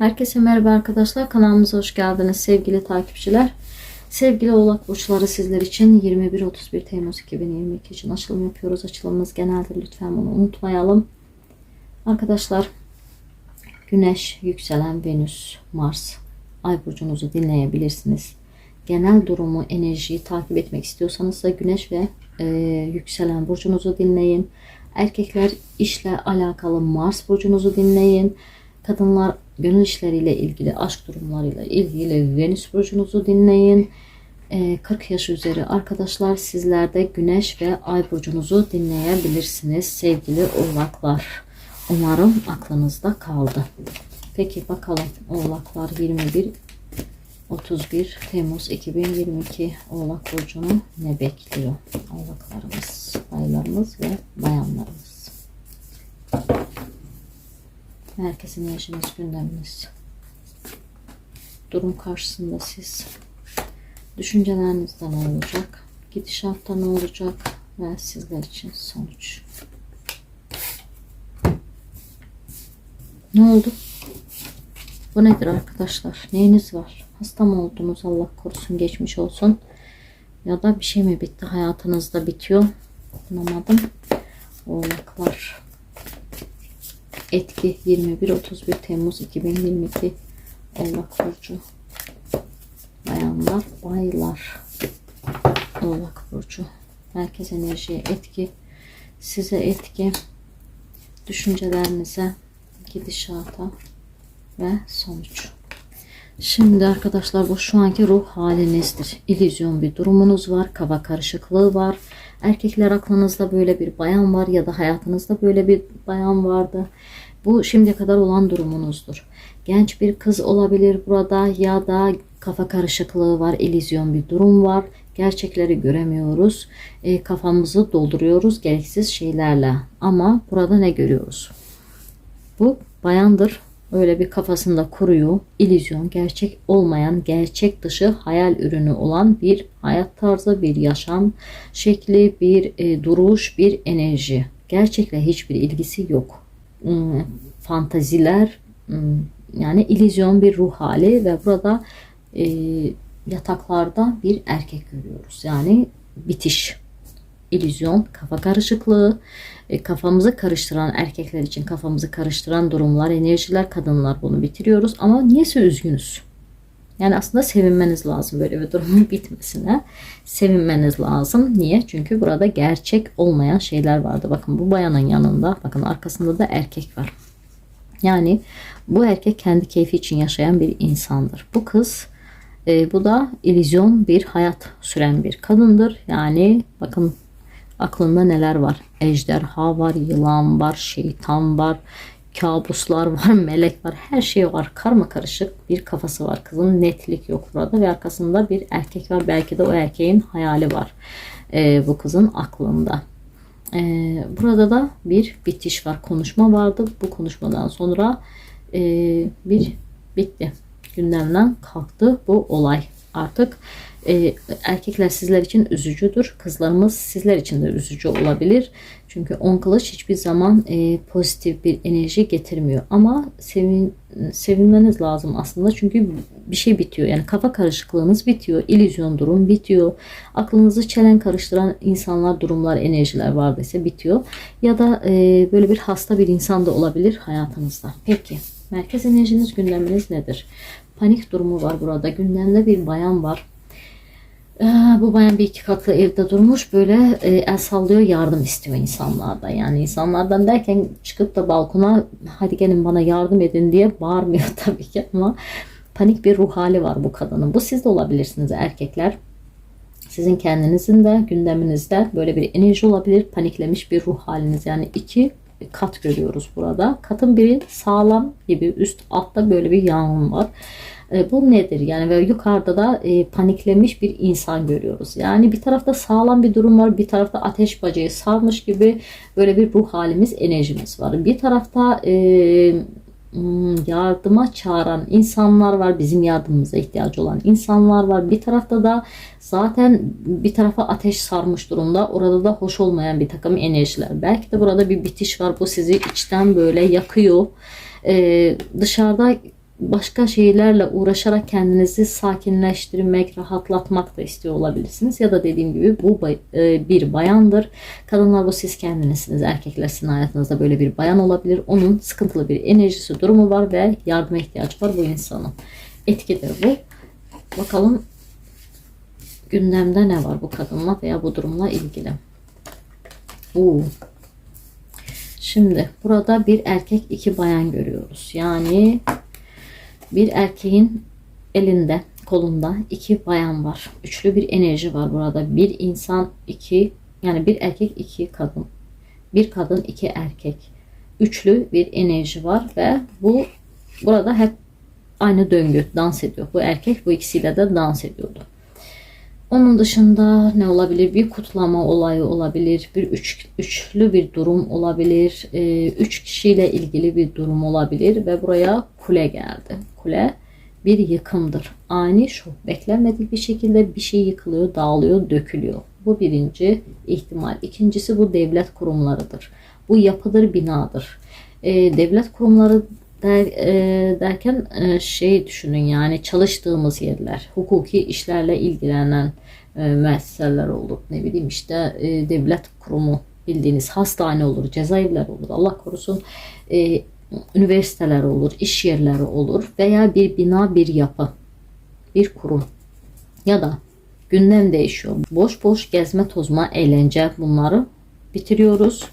Herkese merhaba arkadaşlar. Kanalımıza hoş geldiniz sevgili takipçiler. Sevgili oğlak burçları sizler için 21-31 Temmuz 2022 için açılım yapıyoruz. Açılımımız geneldir. Lütfen bunu unutmayalım. Arkadaşlar Güneş, yükselen Venüs, Mars, Ay burcunuzu dinleyebilirsiniz. Genel durumu, enerjiyi takip etmek istiyorsanız da Güneş ve e, yükselen burcunuzu dinleyin. Erkekler işle alakalı Mars burcunuzu dinleyin. Kadınlar gönül işleriyle ilgili, aşk durumlarıyla ilgili Venüs burcunuzu dinleyin. Ee, 40 yaş üzeri arkadaşlar sizler de Güneş ve Ay burcunuzu dinleyebilirsiniz sevgili oğlaklar. Umarım aklınızda kaldı. Peki bakalım oğlaklar 21 31 Temmuz 2022 Oğlak Burcu'nu ne bekliyor? Oğlaklarımız, baylarımız ve bayanlarımız. Herkesin yaşınız gündeminiz. Durum karşısında siz. Düşüncelerinizde ne olacak? Gidişatta ne olacak? Ve sizler için sonuç. Ne oldu? Bu nedir arkadaşlar? Neyiniz var? Hasta mı oldunuz? Allah korusun geçmiş olsun. Ya da bir şey mi bitti? Hayatınızda bitiyor. Anlamadım. Oğlaklar. Etki. 21-31 Temmuz 2022 Oğlak Burcu. Bayanlar, baylar. Oğlak Burcu. Merkez enerjiye etki. Size etki. Düşüncelerinize Gidişata Ve sonuç. Şimdi arkadaşlar bu şu anki ruh halinizdir. İllüzyon bir durumunuz var. Kafa karışıklığı var. Erkekler aklınızda böyle bir bayan var ya da hayatınızda böyle bir bayan vardı. Bu şimdiye kadar olan durumunuzdur. Genç bir kız olabilir burada ya da kafa karışıklığı var, illüzyon bir durum var. Gerçekleri göremiyoruz. E, kafamızı dolduruyoruz gereksiz şeylerle. Ama burada ne görüyoruz? Bu bayandır. Öyle bir kafasında kuruyor. İllüzyon, gerçek olmayan, gerçek dışı hayal ürünü olan bir hayat tarzı, bir yaşam şekli, bir e, duruş, bir enerji. Gerçekle hiçbir ilgisi yok. Hmm, fantaziler, hmm, yani illüzyon bir ruh hali ve burada e, yataklarda bir erkek görüyoruz. Yani bitiş, illüzyon, kafa karışıklığı, e, kafamızı karıştıran erkekler için kafamızı karıştıran durumlar, enerjiler, kadınlar bunu bitiriyoruz. Ama niyeyse üzgünüz. Yani aslında sevinmeniz lazım böyle bir durumun bitmesine. Sevinmeniz lazım. Niye? Çünkü burada gerçek olmayan şeyler vardı. Bakın bu bayanın yanında, bakın arkasında da erkek var. Yani bu erkek kendi keyfi için yaşayan bir insandır. Bu kız e, bu da illüzyon bir hayat süren bir kadındır. Yani bakın aklında neler var? Ejderha var, yılan var, şeytan var, kabuslar var, melek var. Her şey var. Karma karışık bir kafası var. Kızın netlik yok burada ve arkasında bir erkek var. Belki de o erkeğin hayali var. E, bu kızın aklında. E, burada da bir bitiş var. Konuşma vardı. Bu konuşmadan sonra e, bir bitti. Gündemden kalktı bu olay. Artık e, erkekler sizler için üzücüdür. Kızlarımız sizler için de üzücü olabilir. Çünkü on kılıç hiçbir zaman e, pozitif bir enerji getirmiyor. Ama sevin, sevinmeniz lazım aslında. Çünkü bir şey bitiyor. Yani kafa karışıklığınız bitiyor. İllüzyon durum bitiyor. Aklınızı çelen karıştıran insanlar, durumlar, enerjiler vardıysa bitiyor. Ya da e, böyle bir hasta bir insan da olabilir hayatınızda. Peki. Merkez enerjiniz, gündeminiz nedir? Panik durumu var burada. Gündemde bir bayan var. Ee, bu bayan bir iki katlı evde durmuş böyle e, el sallıyor yardım istiyor insanlardan. Yani insanlardan derken çıkıp da balkona hadi gelin bana yardım edin diye bağırmıyor tabii ki ama panik bir ruh hali var bu kadının. Bu siz de olabilirsiniz erkekler. Sizin kendinizin de gündeminizde böyle bir enerji olabilir. Paniklemiş bir ruh haliniz. Yani iki kat görüyoruz burada. Katın biri sağlam gibi üst altta böyle bir yağın var. E, bu nedir? Yani ve yukarıda da e, paniklemiş bir insan görüyoruz. Yani bir tarafta sağlam bir durum var. Bir tarafta ateş bacayı sarmış gibi böyle bir ruh halimiz, enerjimiz var. Bir tarafta e, yardıma çağıran insanlar var. Bizim yardımımıza ihtiyacı olan insanlar var. Bir tarafta da zaten bir tarafa ateş sarmış durumda. Orada da hoş olmayan bir takım enerjiler. Belki de burada bir bitiş var. Bu sizi içten böyle yakıyor. Ee, dışarıda başka şeylerle uğraşarak kendinizi sakinleştirmek, rahatlatmak da istiyor olabilirsiniz. Ya da dediğim gibi bu e, bir bayandır. Kadınlar bu siz kendinizsiniz. Erkekler sizin hayatınızda böyle bir bayan olabilir. Onun sıkıntılı bir enerjisi, durumu var ve yardıma ihtiyacı var bu insanın. Etkidir bu. Bakalım gündemde ne var bu kadınla veya bu durumla ilgili. Oo. Şimdi burada bir erkek iki bayan görüyoruz. Yani bir erkeğin elinde kolunda iki bayan var. Üçlü bir enerji var burada. Bir insan iki yani bir erkek iki kadın. Bir kadın iki erkek. Üçlü bir enerji var ve bu burada hep aynı döngü dans ediyor. Bu erkek bu ikisiyle de dans ediyordu. Onun dışında ne olabilir? Bir kutlama olayı olabilir. Bir üç, üçlü bir durum olabilir. Ee, üç kişiyle ilgili bir durum olabilir. Ve buraya kule geldi. Kule bir yıkımdır. Ani şok. Beklenmedik bir şekilde bir şey yıkılıyor, dağılıyor, dökülüyor. Bu birinci ihtimal. İkincisi bu devlet kurumlarıdır. Bu yapıdır, binadır. Ee, devlet kurumları der, e, derken e, şey düşünün yani çalıştığımız yerler, hukuki işlerle ilgilenen e, müesseseler olur. Ne bileyim işte e, devlet kurumu bildiğiniz hastane olur, cezaevler olur. Allah korusun e, üniversiteler olur, iş yerleri olur veya bir bina, bir yapı, bir kurum ya da gündem değişiyor. Boş boş gezme, tozma, eğlence bunları bitiriyoruz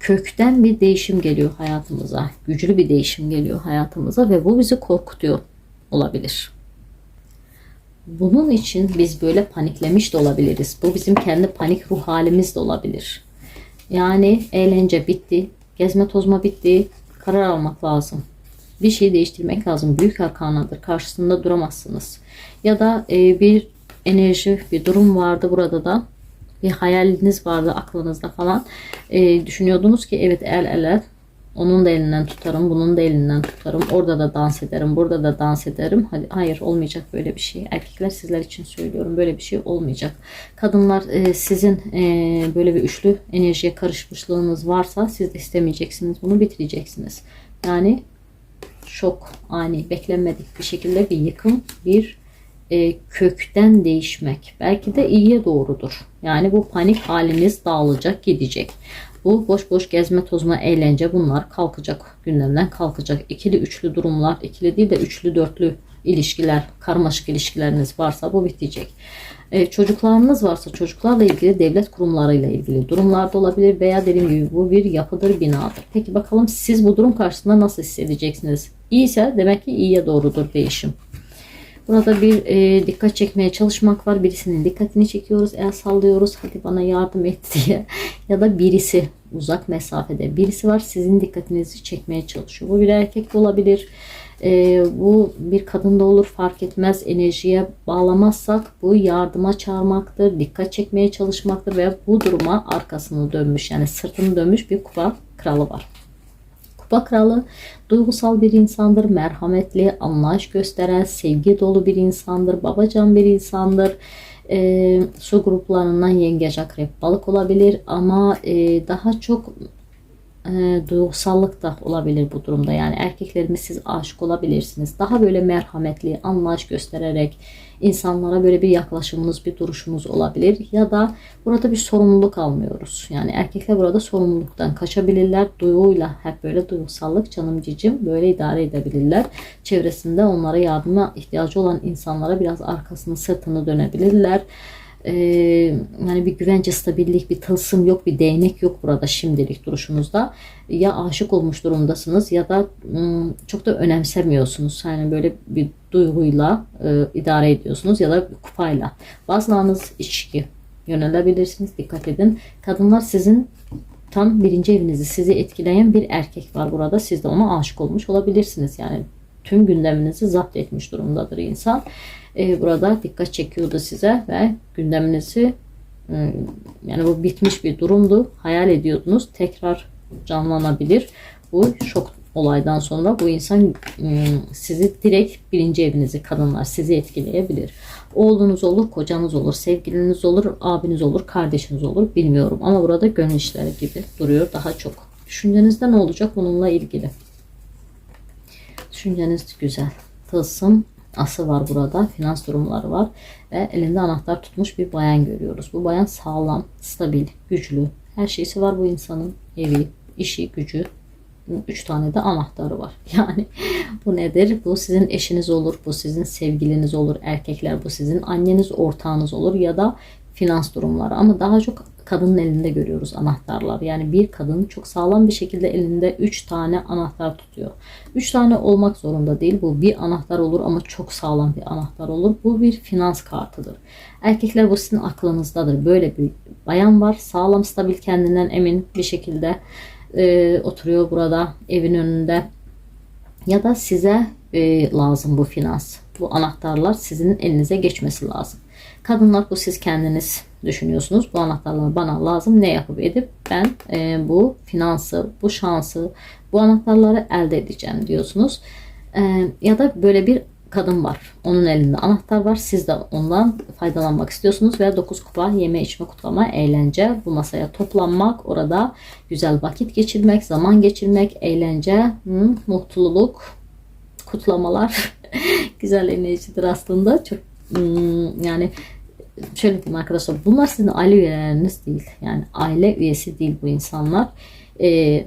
kökten bir değişim geliyor hayatımıza. Güçlü bir değişim geliyor hayatımıza ve bu bizi korkutuyor olabilir. Bunun için biz böyle paniklemiş de olabiliriz. Bu bizim kendi panik ruh halimiz de olabilir. Yani eğlence bitti, gezme tozma bitti, karar almak lazım. Bir şeyi değiştirmek lazım. Büyük arkanadır. Karşısında duramazsınız. Ya da e, bir enerji, bir durum vardı burada da bir hayaliniz vardı aklınızda falan. E, düşünüyordunuz ki evet el ele onun da elinden tutarım, bunun da elinden tutarım. Orada da dans ederim, burada da dans ederim. Hadi, hayır olmayacak böyle bir şey. Erkekler sizler için söylüyorum böyle bir şey olmayacak. Kadınlar e, sizin e, böyle bir üçlü enerjiye karışmışlığınız varsa siz istemeyeceksiniz. Bunu bitireceksiniz. Yani şok, ani, beklenmedik bir şekilde bir yıkım, bir e, kökten değişmek. Belki de iyiye doğrudur. Yani bu panik haliniz dağılacak, gidecek. Bu boş boş gezme, tozma, eğlence bunlar kalkacak. Gündemden kalkacak. İkili, üçlü durumlar, ikili değil de üçlü, dörtlü ilişkiler, karmaşık ilişkileriniz varsa bu bitecek. E, çocuklarınız varsa çocuklarla ilgili devlet kurumlarıyla ilgili durumlarda olabilir veya dediğim gibi bu bir yapıdır, binadır. Peki bakalım siz bu durum karşısında nasıl hissedeceksiniz? İyiyse demek ki iyiye doğrudur değişim. Burada bir e, dikkat çekmeye çalışmak var. Birisinin dikkatini çekiyoruz. El sallıyoruz. Hadi bana yardım et diye. ya da birisi uzak mesafede birisi var. Sizin dikkatinizi çekmeye çalışıyor. Bu bir erkek olabilir. E, bu bir kadın da olur fark etmez. Enerjiye bağlamazsak bu yardıma çağırmaktır. Dikkat çekmeye çalışmaktır ve bu duruma arkasını dönmüş yani sırtını dönmüş bir kupa kralı var. Kupa kralı duygusal bir insandır, merhametli, anlayış gösteren, sevgi dolu bir insandır, babacan bir insandır. E, su gruplarından yengeç, akrep, balık olabilir ama e, daha çok e, duygusallık da olabilir bu durumda. Yani erkeklerimiz siz aşık olabilirsiniz. Daha böyle merhametli, anlayış göstererek insanlara böyle bir yaklaşımınız, bir duruşunuz olabilir. Ya da burada bir sorumluluk almıyoruz. Yani erkekler burada sorumluluktan kaçabilirler. Duyuyla hep böyle duygusallık, canım cicim böyle idare edebilirler. Çevresinde onlara yardıma ihtiyacı olan insanlara biraz arkasını, sırtını dönebilirler e, yani bir güvence, stabillik, bir tılsım yok, bir değnek yok burada şimdilik duruşunuzda. Ya aşık olmuş durumdasınız ya da ım, çok da önemsemiyorsunuz. Yani böyle bir duyguyla e, idare ediyorsunuz ya da kupayla. Bazılarınız içki yönelebilirsiniz. Dikkat edin. Kadınlar sizin tam birinci evinizi sizi etkileyen bir erkek var burada. Siz de ona aşık olmuş olabilirsiniz. Yani tüm gündeminizi zapt etmiş durumdadır insan. Ee, burada dikkat çekiyordu size ve gündeminizi e, yani bu bitmiş bir durumdu. Hayal ediyordunuz. Tekrar canlanabilir. Bu şok olaydan sonra bu insan e, sizi direkt birinci evinizi kadınlar sizi etkileyebilir. Oğlunuz olur, kocanız olur, sevgiliniz olur, abiniz olur, kardeşiniz olur bilmiyorum. Ama burada gönül işleri gibi duruyor daha çok. Düşüncenizde ne olacak bununla ilgili? Düşünceniz güzel. Tılsım ası var burada. Finans durumları var. Ve elinde anahtar tutmuş bir bayan görüyoruz. Bu bayan sağlam, stabil, güçlü. Her şeysi var bu insanın. Evi, işi, gücü. Üç tane de anahtarı var. Yani bu nedir? Bu sizin eşiniz olur. Bu sizin sevgiliniz olur. Erkekler bu sizin anneniz, ortağınız olur. Ya da finans durumları. Ama daha çok kadının elinde görüyoruz anahtarlar. Yani bir kadın çok sağlam bir şekilde elinde 3 tane anahtar tutuyor. 3 tane olmak zorunda değil. Bu bir anahtar olur ama çok sağlam bir anahtar olur. Bu bir finans kartıdır. Erkekler bu sizin aklınızdadır. Böyle bir bayan var. Sağlam, stabil, kendinden emin bir şekilde e, oturuyor burada evin önünde. Ya da size e, lazım bu finans. Bu anahtarlar sizin elinize geçmesi lazım. Kadınlar bu siz kendiniz düşünüyorsunuz. Bu anahtarlar bana lazım. Ne yapıp edip ben e, bu finansı, bu şansı, bu anahtarları elde edeceğim diyorsunuz. E, ya da böyle bir kadın var. Onun elinde anahtar var. Siz de ondan faydalanmak istiyorsunuz ve 9 kupa yeme içme kutlama eğlence bu masaya toplanmak orada güzel vakit geçirmek zaman geçirmek eğlence hı, mutluluk kutlamalar güzel enerjidir aslında çok hmm, yani şöyle diyeyim arkadaşlar bunlar sizin aile üyeleriniz değil. Yani aile üyesi değil bu insanlar. Ee,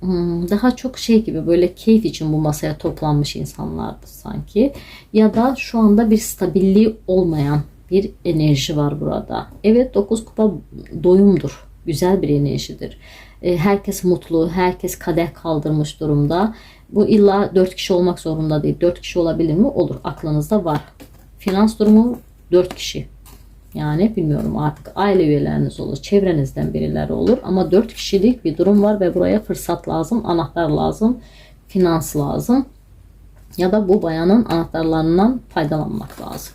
hmm, daha çok şey gibi böyle keyif için bu masaya toplanmış insanlardı sanki. Ya da şu anda bir stabilliği olmayan bir enerji var burada. Evet 9 kupa doyumdur. Güzel bir enerjidir. Ee, herkes mutlu, herkes kadeh kaldırmış durumda. Bu illa 4 kişi olmak zorunda değil. 4 kişi olabilir mi? Olur. Aklınızda var. Finans durumu 4 kişi. Yani bilmiyorum artık aile üyeleriniz olur, çevrenizden birileri olur ama 4 kişilik bir durum var ve buraya fırsat lazım, anahtar lazım, finans lazım. Ya da bu bayanın anahtarlarından faydalanmak lazım.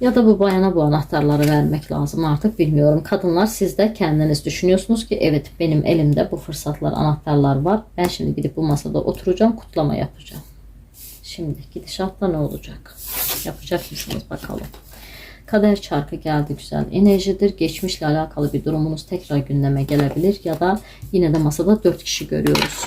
Ya da bu bayana bu anahtarları vermek lazım artık bilmiyorum. Kadınlar siz de kendiniz düşünüyorsunuz ki evet benim elimde bu fırsatlar, anahtarlar var. Ben şimdi gidip bu masada oturacağım, kutlama yapacağım. Şimdi gidişatta ne olacak? Yapacak mısınız bakalım. Kader çarkı geldi güzel enerjidir. Geçmişle alakalı bir durumunuz tekrar gündeme gelebilir ya da yine de masada 4 kişi görüyoruz.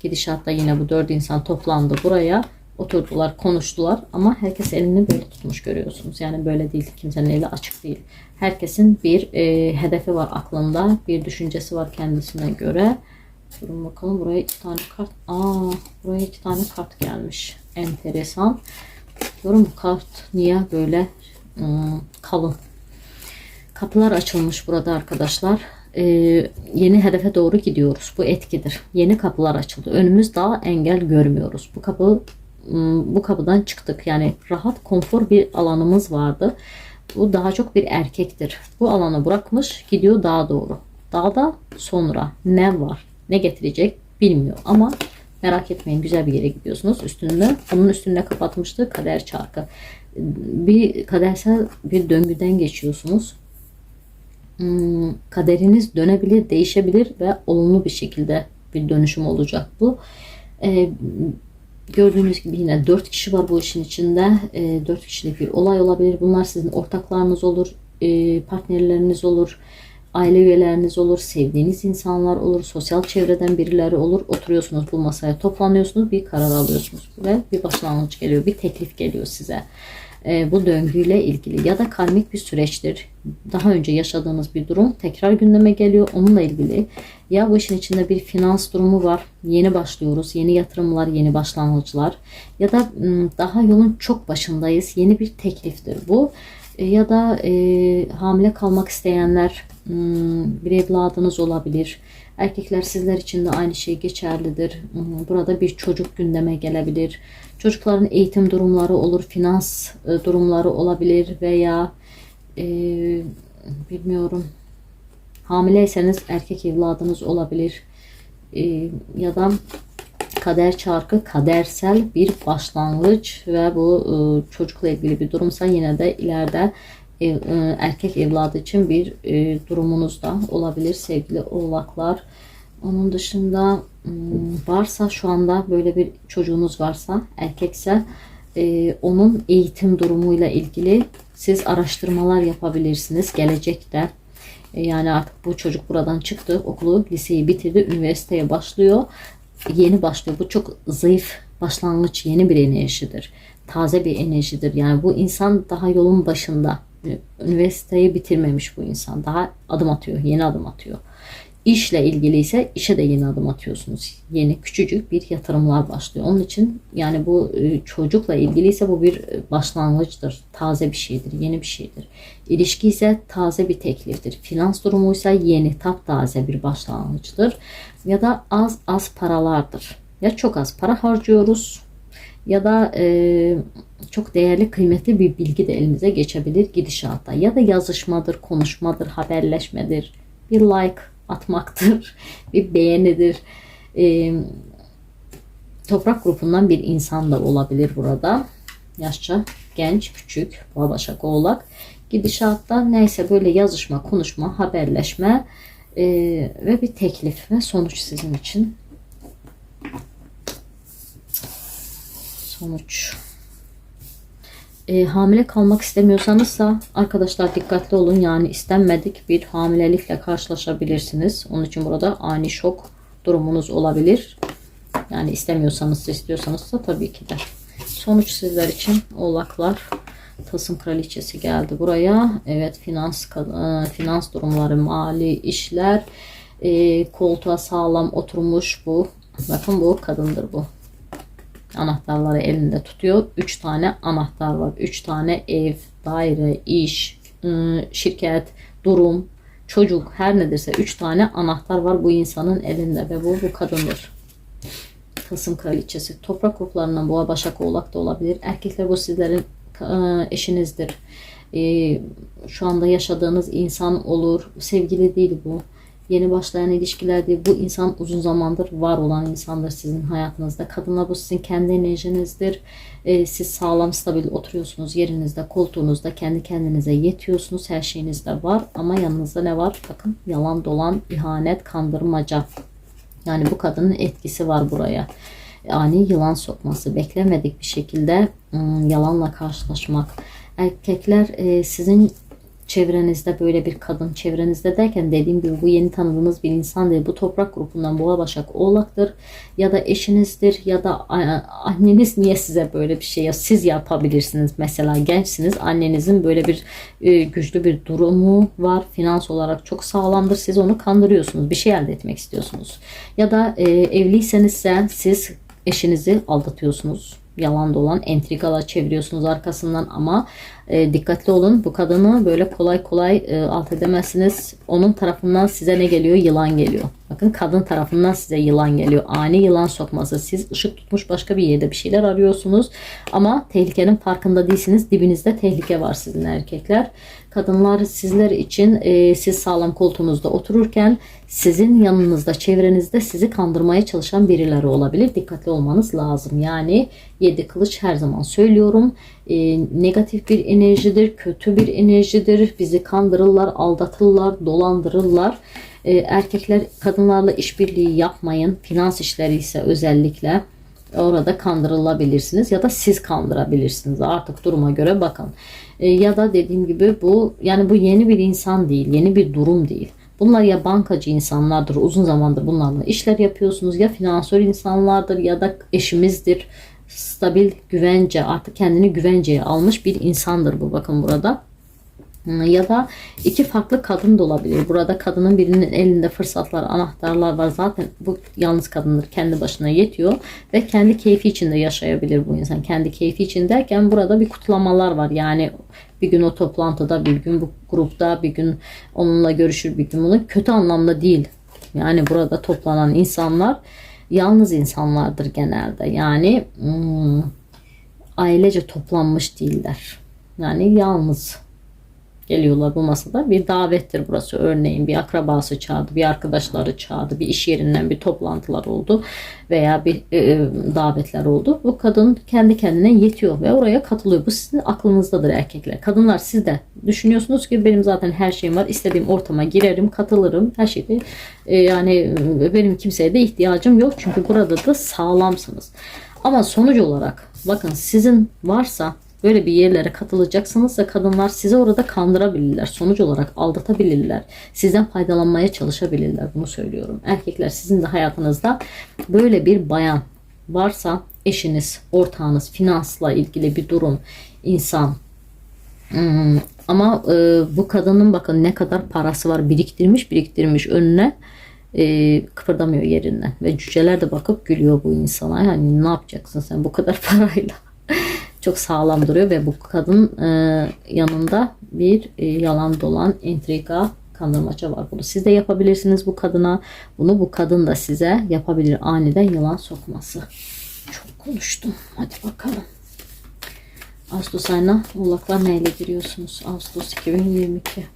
Gidişatta yine bu 4 insan toplandı buraya. Oturdular, konuştular ama herkes elini böyle tutmuş görüyorsunuz. Yani böyle değil, kimsenin eli açık değil. Herkesin bir e, hedefi var aklında, bir düşüncesi var kendisine göre. Durun bakalım buraya iki tane kart. Aa, buraya iki tane kart gelmiş. Enteresan. Diyorum kart niye böyle ım, kalın? Kapılar açılmış burada arkadaşlar. Ee, yeni hedefe doğru gidiyoruz. Bu etkidir. Yeni kapılar açıldı. Önümüz daha engel görmüyoruz. Bu kapı ım, bu kapıdan çıktık. Yani rahat, konfor bir alanımız vardı. Bu daha çok bir erkektir. Bu alanı bırakmış, gidiyor daha doğru. Daha da sonra ne var, ne getirecek bilmiyor ama merak etmeyin güzel bir yere gidiyorsunuz. Üstünde onun üstünde kapatmıştı kader çarkı. Bir kadersel bir döngüden geçiyorsunuz. Hmm, kaderiniz dönebilir, değişebilir ve olumlu bir şekilde bir dönüşüm olacak bu. Ee, gördüğünüz gibi yine 4 kişi var bu işin içinde. E, 4 kişilik bir olay olabilir. Bunlar sizin ortaklarınız olur, e, partnerleriniz olur aile üyeleriniz olur, sevdiğiniz insanlar olur, sosyal çevreden birileri olur. Oturuyorsunuz bu masaya toplanıyorsunuz, bir karar alıyorsunuz ve bir başlangıç geliyor, bir teklif geliyor size. E, bu döngüyle ilgili ya da karmik bir süreçtir. Daha önce yaşadığınız bir durum tekrar gündeme geliyor. Onunla ilgili ya bu işin içinde bir finans durumu var. Yeni başlıyoruz. Yeni yatırımlar, yeni başlangıçlar ya da daha yolun çok başındayız. Yeni bir tekliftir bu. E, ya da e, hamile kalmak isteyenler bir evladınız olabilir. Erkekler sizler için de aynı şey geçerlidir. Hmm, burada bir çocuk gündeme gelebilir. Çocukların eğitim durumları olur, finans e, durumları olabilir veya e, bilmiyorum hamileyseniz erkek evladınız olabilir. E, ya da kader çarkı kadersel bir başlangıç ve bu e, çocukla ilgili bir durumsa yine de ileride erkek evladı için bir e, durumunuz da olabilir sevgili oğlaklar. Onun dışında hmm, varsa şu anda böyle bir çocuğunuz varsa erkekse e, onun eğitim durumuyla ilgili siz araştırmalar yapabilirsiniz gelecekte. Yani artık bu çocuk buradan çıktı, okulu, liseyi bitirdi, üniversiteye başlıyor yeni başlıyor. Bu çok zayıf başlangıç yeni bir enerjidir. Taze bir enerjidir. Yani bu insan daha yolun başında. Üniversiteyi bitirmemiş bu insan. Daha adım atıyor. Yeni adım atıyor. İşle ilgili ise işe de yeni adım atıyorsunuz. Yeni küçücük bir yatırımlar başlıyor. Onun için yani bu e, çocukla ilgili ise bu bir e, başlangıçtır. Taze bir şeydir, yeni bir şeydir. İlişki ise taze bir tekliftir. Finans durumu ise yeni, taptaze bir başlangıçtır. Ya da az az paralardır. Ya çok az para harcıyoruz ya da e, çok değerli, kıymetli bir bilgi de elimize geçebilir gidişatta. Ya da yazışmadır, konuşmadır, haberleşmedir, bir like atmaktır, bir beğenidir. E, toprak grubundan bir insan da olabilir burada. Yaşça, genç, küçük, boğa başak oğlak. Gidişatta neyse böyle yazışma, konuşma, haberleşme e, ve bir teklif ve sonuç sizin için. Sonuç. E, hamile kalmak istemiyorsanızsa arkadaşlar dikkatli olun. Yani istenmedik bir hamilelikle karşılaşabilirsiniz. Onun için burada ani şok durumunuz olabilir. Yani istemiyorsanız da istiyorsanız da tabii ki de. Sonuç sizler için oğlaklar. Tasım kraliçesi geldi buraya. Evet finans e, finans durumları, mali işler, e, koltuğa sağlam oturmuş bu. Bakın bu kadındır bu. Anahtarları elinde tutuyor. 3 tane anahtar var. 3 tane ev, daire, iş, ıı, şirket, durum, çocuk her nedirse 3 tane anahtar var bu insanın elinde ve bu bu kadındır. Kasım kraliçesi. Toprak ruhlarından boğa başak oğlak da olabilir. Erkekler bu sizlerin ıı, eşinizdir. Ee, şu anda yaşadığınız insan olur. Sevgili değil bu yeni başlayan ilişkiler değil. Bu insan uzun zamandır var olan insandır sizin hayatınızda. Kadınlar bu sizin kendi enerjinizdir. Ee, siz sağlam, stabil oturuyorsunuz yerinizde, koltuğunuzda. Kendi kendinize yetiyorsunuz. Her şeyinizde var. Ama yanınızda ne var? Bakın yalan dolan, ihanet, kandırmaca. Yani bu kadının etkisi var buraya. Yani yılan sokması, beklemedik bir şekilde ım, yalanla karşılaşmak. Erkekler e, sizin çevrenizde böyle bir kadın çevrenizde derken dediğim gibi bu yeni tanıdığınız bir insan değil. Bu toprak grubundan boğa başak oğlaktır ya da eşinizdir ya da anneniz niye size böyle bir şey ya siz yapabilirsiniz. Mesela gençsiniz annenizin böyle bir e, güçlü bir durumu var. Finans olarak çok sağlamdır. Siz onu kandırıyorsunuz. Bir şey elde etmek istiyorsunuz. Ya da e, evliysenizse siz eşinizi aldatıyorsunuz yalan dolan entrigalar çeviriyorsunuz arkasından ama e, dikkatli olun. Bu kadını böyle kolay kolay e, alt edemezsiniz. Onun tarafından size ne geliyor? Yılan geliyor. Bakın kadın tarafından size yılan geliyor. Ani yılan sokması. Siz ışık tutmuş başka bir yerde bir şeyler arıyorsunuz. Ama tehlikenin farkında değilsiniz. Dibinizde tehlike var sizin erkekler. Kadınlar sizler için e, siz sağlam koltuğunuzda otururken sizin yanınızda, çevrenizde sizi kandırmaya çalışan birileri olabilir. Dikkatli olmanız lazım. Yani yedi kılıç her zaman söylüyorum. E, negatif bir enerjidir, kötü bir enerjidir. Bizi kandırırlar, aldatırlar, dolandırırlar. E, erkekler kadınlarla işbirliği yapmayın. Finans işleri ise özellikle orada kandırılabilirsiniz ya da siz kandırabilirsiniz. Artık duruma göre bakın. E, ya da dediğim gibi bu yani bu yeni bir insan değil, yeni bir durum değil. Bunlar ya bankacı insanlardır, uzun zamandır bunlarla işler yapıyorsunuz ya finansör insanlardır ya da eşimizdir. Stabil, güvence, artık kendini güvenceye almış bir insandır bu bakın burada ya da iki farklı kadın da olabilir. Burada kadının birinin elinde fırsatlar, anahtarlar var. Zaten bu yalnız kadındır. Kendi başına yetiyor ve kendi keyfi içinde yaşayabilir bu insan. Kendi keyfi için derken burada bir kutlamalar var. Yani bir gün o toplantıda, bir gün bu grupta, bir gün onunla görüşür, bir gün bunu kötü anlamda değil. Yani burada toplanan insanlar yalnız insanlardır genelde. Yani hmm, ailece toplanmış değiller. Yani yalnız geliyorlar bu masada. Bir davettir burası. Örneğin bir akrabası çağırdı, bir arkadaşları çağırdı, bir iş yerinden bir toplantılar oldu veya bir e, e, davetler oldu. Bu kadın kendi kendine yetiyor ve oraya katılıyor. Bu sizin aklınızdadır erkekler. Kadınlar siz de düşünüyorsunuz ki benim zaten her şeyim var. İstediğim ortama girerim, katılırım. Her şeyde e, yani e, benim kimseye de ihtiyacım yok. Çünkü burada da sağlamsınız. Ama sonuç olarak bakın sizin varsa böyle bir yerlere katılacaksınız da kadınlar sizi orada kandırabilirler. Sonuç olarak aldatabilirler. Sizden faydalanmaya çalışabilirler. Bunu söylüyorum. Erkekler sizin de hayatınızda böyle bir bayan varsa eşiniz, ortağınız, finansla ilgili bir durum, insan, Hmm, ama e, bu kadının bakın ne kadar parası var biriktirmiş biriktirmiş önüne e, kıpırdamıyor yerinden ve cüceler de bakıp gülüyor bu insana yani ne yapacaksın sen bu kadar parayla çok sağlam duruyor ve bu kadın e, yanında bir e, yalan dolan entrika kandırmaca var bunu siz de yapabilirsiniz bu kadına bunu bu kadın da size yapabilir aniden yalan sokması çok konuştum hadi bakalım Ağustos ayına Oğlaklar neyle giriyorsunuz? Ağustos 2022.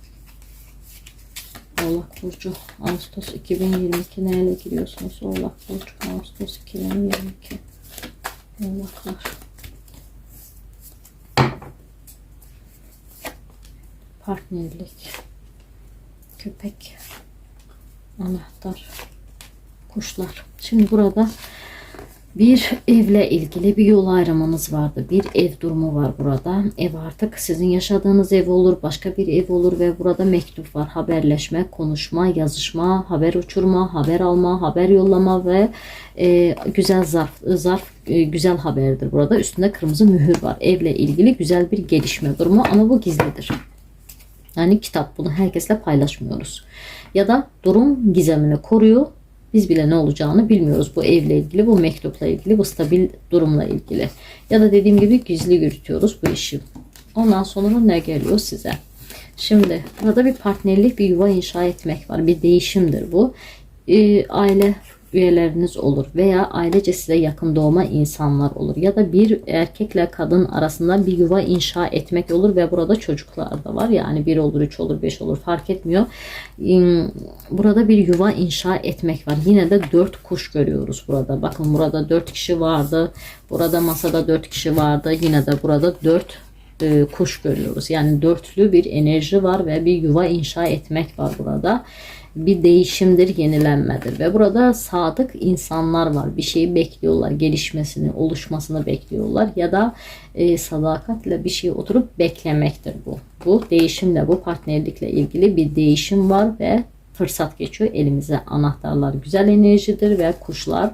Oğlak Burcu. Ağustos 2022 neyle giriyorsunuz? Oğlak Burcu. Ağustos 2022. Oğlaklar. Partnerlik. Köpek. Anahtar. Kuşlar. Şimdi burada bir evle ilgili bir yol ayrımınız vardı. Bir ev durumu var burada. Ev artık sizin yaşadığınız ev olur, başka bir ev olur ve burada mektup var. Haberleşme, konuşma, yazışma, haber uçurma, haber alma, haber yollama ve e, güzel zarf, zarf e, güzel haberdir burada. Üstünde kırmızı mühür var. Evle ilgili güzel bir gelişme durumu ama bu gizlidir. Yani kitap bunu herkesle paylaşmıyoruz. Ya da durum gizemini koruyor biz bile ne olacağını bilmiyoruz. Bu evle ilgili, bu mektupla ilgili, bu stabil durumla ilgili. Ya da dediğim gibi gizli yürütüyoruz bu işi. Ondan sonra ne geliyor size? Şimdi burada bir partnerlik, bir yuva inşa etmek var. Bir değişimdir bu. Ee, aile üyeleriniz olur veya ailece size yakın doğma insanlar olur ya da bir erkekle kadın arasında bir yuva inşa etmek olur ve burada çocuklar da var. Yani bir olur üç olur beş olur fark etmiyor. Burada bir yuva inşa etmek var. Yine de dört kuş görüyoruz burada. Bakın burada dört kişi vardı burada masada dört kişi vardı yine de burada dört e, kuş görüyoruz. Yani dörtlü bir enerji var ve bir yuva inşa etmek var burada bir değişimdir, yenilenmedir ve burada sadık insanlar var. Bir şeyi bekliyorlar, gelişmesini, oluşmasını bekliyorlar ya da e, sadakatle bir şey oturup beklemektir bu. Bu değişimle, bu partnerlikle ilgili bir değişim var ve fırsat geçiyor elimize. Anahtarlar güzel enerjidir ve kuşlar.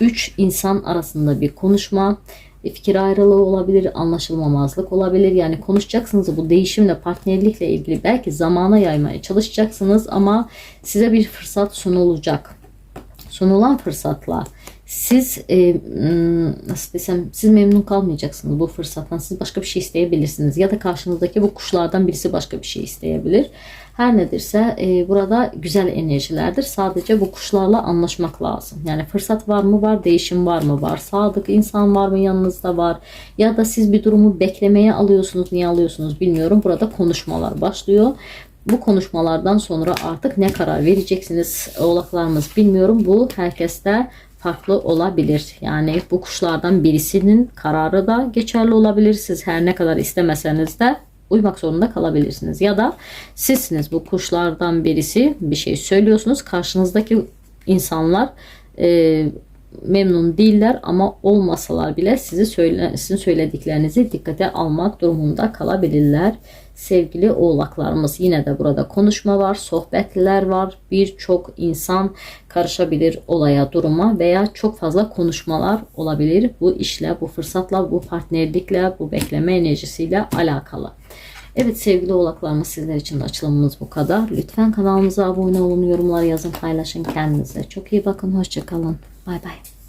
Üç insan arasında bir konuşma, fikir ayrılığı olabilir, anlaşılmamazlık olabilir. Yani konuşacaksınız bu değişimle, partnerlikle ilgili belki zamana yaymaya çalışacaksınız ama size bir fırsat sunulacak. Sunulan fırsatla siz e, nasıl desem siz memnun kalmayacaksınız bu fırsattan. Siz başka bir şey isteyebilirsiniz ya da karşınızdaki bu kuşlardan birisi başka bir şey isteyebilir. Her nedirse e, burada güzel enerjilerdir. Sadece bu kuşlarla anlaşmak lazım. Yani fırsat var mı var, değişim var mı var, sadık insan var mı yanınızda var. Ya da siz bir durumu beklemeye alıyorsunuz. Niye alıyorsunuz bilmiyorum. Burada konuşmalar başlıyor. Bu konuşmalardan sonra artık ne karar vereceksiniz oğlaklarımız bilmiyorum. Bu herkeste farklı olabilir. Yani bu kuşlardan birisinin kararı da geçerli olabilir. Siz her ne kadar istemeseniz de uymak zorunda kalabilirsiniz. Ya da sizsiniz bu kuşlardan birisi bir şey söylüyorsunuz. Karşınızdaki insanlar e, memnun değiller ama olmasalar bile sizi söyle, sizin söylediklerinizi dikkate almak durumunda kalabilirler. Sevgili oğlaklarımız yine de burada konuşma var, sohbetler var. Birçok insan karışabilir olaya, duruma veya çok fazla konuşmalar olabilir. Bu işle, bu fırsatla, bu partnerlikle, bu bekleme enerjisiyle alakalı. Evet sevgili oğlaklarımız sizler için de açılımımız bu kadar. Lütfen kanalımıza abone olun, yorumlar yazın, paylaşın kendinize. Çok iyi bakın, hoşçakalın. Bay bay.